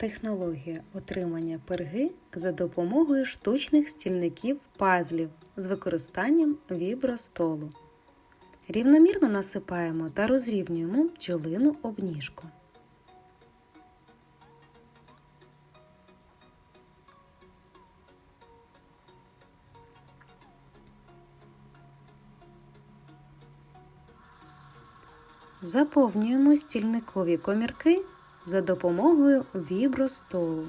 Технологія отримання перги за допомогою штучних стільників пазлів з використанням вібростолу. Рівномірно насипаємо та розрівнюємо бджолину обніжку. Заповнюємо стільникові комірки за допомогою вібростолу.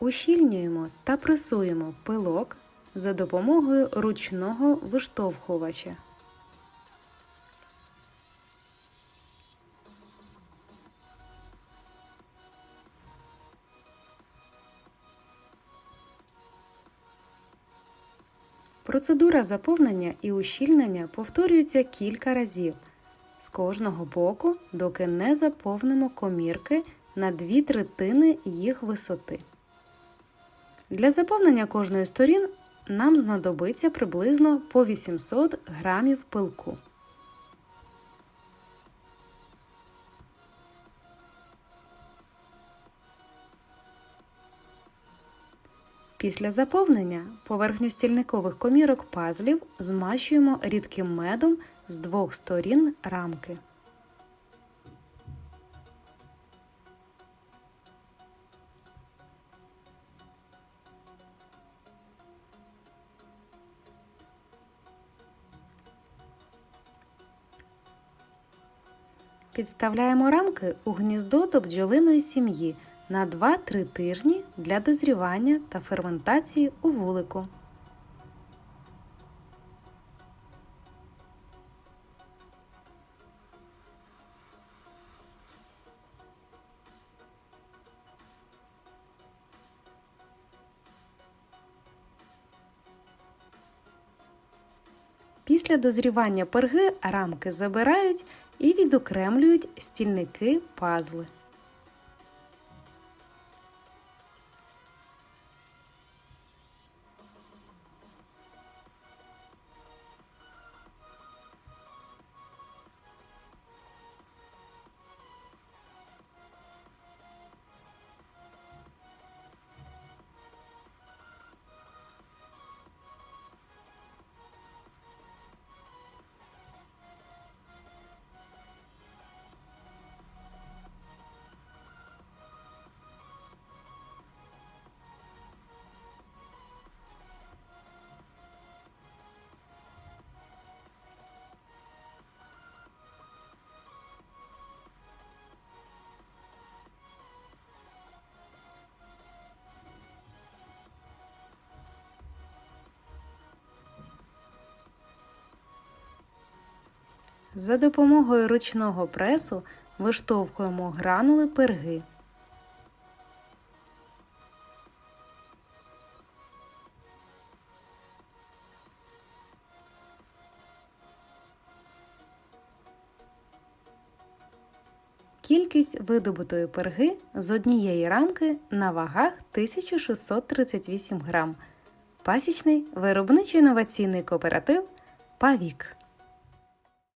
Ущільнюємо та пресуємо пилок за допомогою ручного виштовхувача. Процедура заповнення і ущільнення повторюється кілька разів з кожного боку, доки не заповнимо комірки на дві третини їх висоти. Для заповнення кожної сторін нам знадобиться приблизно по 800 грамів пилку. Після заповнення поверхню стільникових комірок пазлів змащуємо рідким медом з двох сторін рамки. Підставляємо рамки у гніздо до бджолиної сім'ї на 2-3 тижні для дозрівання та ферментації у вулику. Після дозрівання перги рамки забирають і відокремлюють стільники пазли. За допомогою ручного пресу виштовхуємо гранули перги. Кількість видобутої перги з однієї рамки на вагах 1638 грам. Пасічний виробничо інноваційний кооператив Павік.